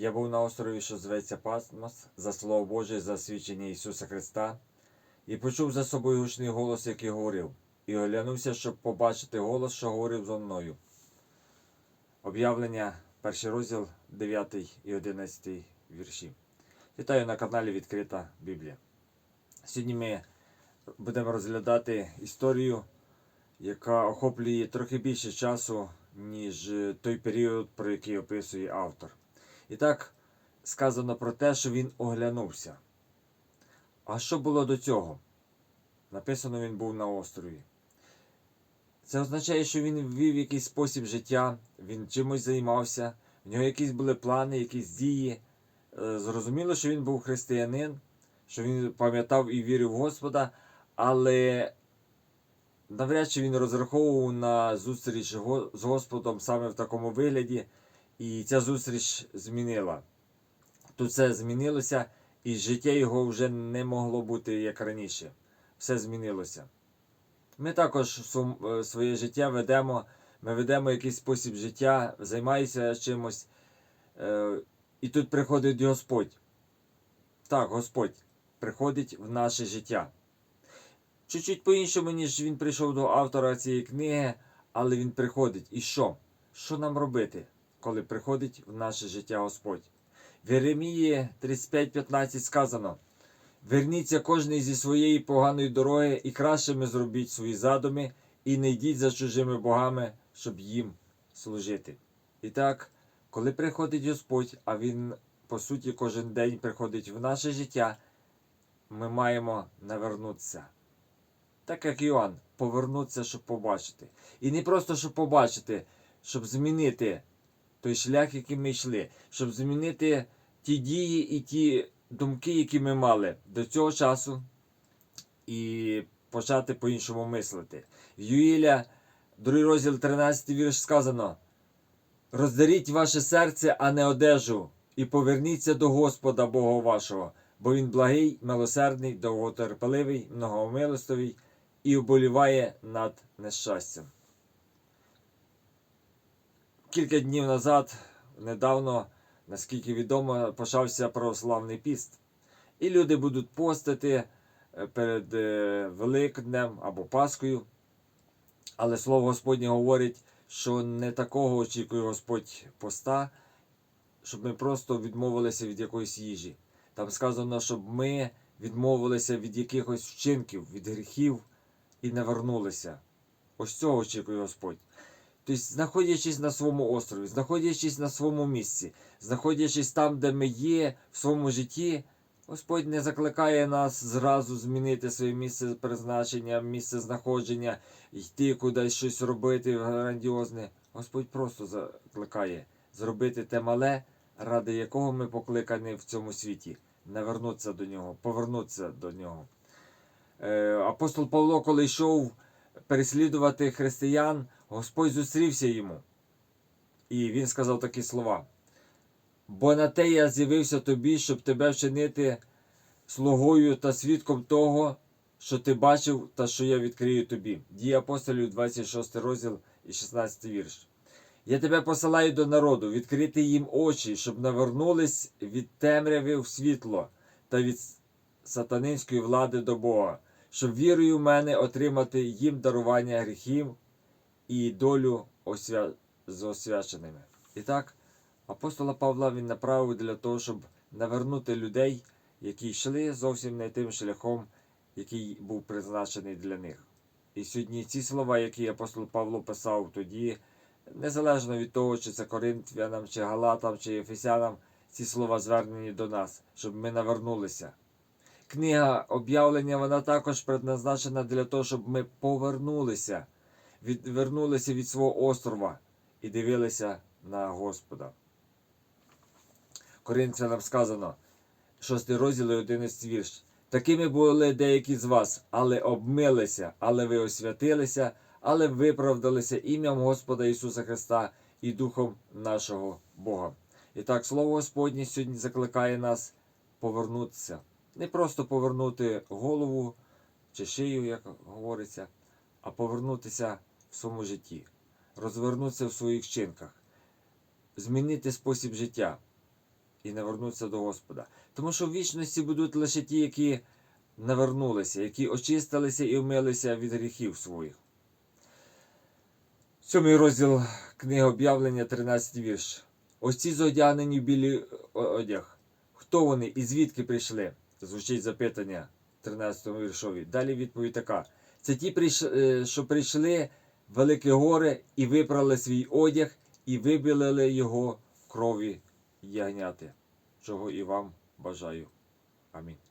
Я був на острові, що зветься Пасмос, за слово Боже, за свідчення Ісуса Христа, і почув за собою гучний голос, який говорив, і оглянувся, щоб побачити голос, що говорив зо мною. Об'явлення, перший розділ, 9 і 11 вірші. Вітаю на каналі Відкрита Біблія. Сьогодні ми будемо розглядати історію, яка охоплює трохи більше часу, ніж той період, про який описує автор. І так сказано про те, що він оглянувся. А що було до цього? Написано, він був на острові. Це означає, що він ввів якийсь спосіб життя, він чимось займався, в нього якісь були плани, якісь дії. Е, Зрозуміло, що він був християнин, що він пам'ятав і вірив в Господа, але навряд чи він розраховував на зустріч з Господом саме в такому вигляді, і ця зустріч змінила. Тут все змінилося, і життя його вже не могло бути як раніше. Все змінилося. Ми також е, своє життя ведемо, ми ведемо якийсь спосіб життя, займаємося чимось. Е, І тут приходить Господь. Так, Господь приходить в наше життя. Чуть-чуть по-іншому, ніж він прийшов до автора цієї книги, але він приходить. І що? Що нам робити, коли приходить в наше життя Господь? В Єремії 35.15 сказано: Верніться кожний зі своєї поганої дороги, і кращими зробіть свої задуми, і не йдіть за чужими богами, щоб їм служити. І так, коли приходить Господь, а Він, по суті, кожен день приходить в наше життя, ми маємо навернутися. Так як Іоанн, повернутися, щоб побачити. І не просто щоб побачити, щоб змінити той шлях, яким ми йшли, щоб змінити ті дії і ті думки, які ми мали до цього часу, і почати по-іншому мислити. В Юїля, 2 розділ 13 вірш сказано: Роздаріть ваше серце, а не одежу, і поверніться до Господа Бога вашого, бо Він благий, милосердний, довготерпеливий, многомилостивий і оболіває над нещастям. Кілька днів назад, недавно, наскільки відомо, почався православний піст. І люди будуть постити е, перед е, Великднем або Паскою. Але слово Господнє говорить, що не такого очікує Господь поста, щоб ми просто відмовилися від якоїсь їжі. Там сказано, щоб ми відмовилися від якихось вчинків, від гріхів і не вернулися. Ось цього очікує Господь. Тобто, знаходячись на своєму острові, знаходячись на своєму місці, знаходячись там, де ми є в своєму житті, Господь не закликає нас зразу змінити своє місце призначення, місце знаходження, йти кудись щось робити грандіозне. Господь просто закликає зробити те мале, ради якого ми покликані в цьому світі, навернутися до нього, повернутися до нього. Е, апостол Павло, коли йшов переслідувати християн, Господь зустрівся йому. І він сказав такі слова. Бо на те я з'явився тобі, щоб тебе вчинити слугою та свідком того, що ти бачив та що я відкрию тобі. Дії апостолів, 26 розділ і 16 вірш. Я тебе посилаю до народу, відкрити їм очі, щоб навернулись від темряви в світло та від сатанинської влади до Бога, щоб вірою в мене отримати їм дарування гріхів і долю освя... з освяченими. І так, апостола Павла він направив для того, щоб навернути людей, які йшли зовсім не тим шляхом, який був призначений для них. І сьогодні ці слова, які апостол Павло писав тоді, незалежно від того, чи це Коринфянам, чи Галатам, чи Ефесянам, ці слова звернені до нас, щоб ми навернулися. Книга об'явлення вона також предназначена для того, щоб ми повернулися, відвернулися від свого острова і дивилися на Господа. Коринфянам сказано, 6 розділ і 11 вірш. Такими були деякі з вас, але обмилися, але ви освятилися, але виправдалися ім'ям Господа Ісуса Христа і Духом нашого Бога. І так, Слово Господнє сьогодні закликає нас повернутися. Не просто повернути голову чи шию, як говориться, а повернутися в своєму житті, розвернутися в своїх вчинках, змінити спосіб життя. і не вернуться до Господа. Тому що в вічності будуть лише ті, які навернулися, які очистилися і вмилися від гріхів своїх. Сьомий розділ книги об'явлення, 13 вірш. Ось ці зодягнені в білий одяг. Хто вони і звідки прийшли? Звучить запитання 13 віршові. Далі відповідь така: це ті, е, що прийшли в горе і випрали свій одяг, і вибілили його крові ягняти, чого і вам бажаю. Амінь.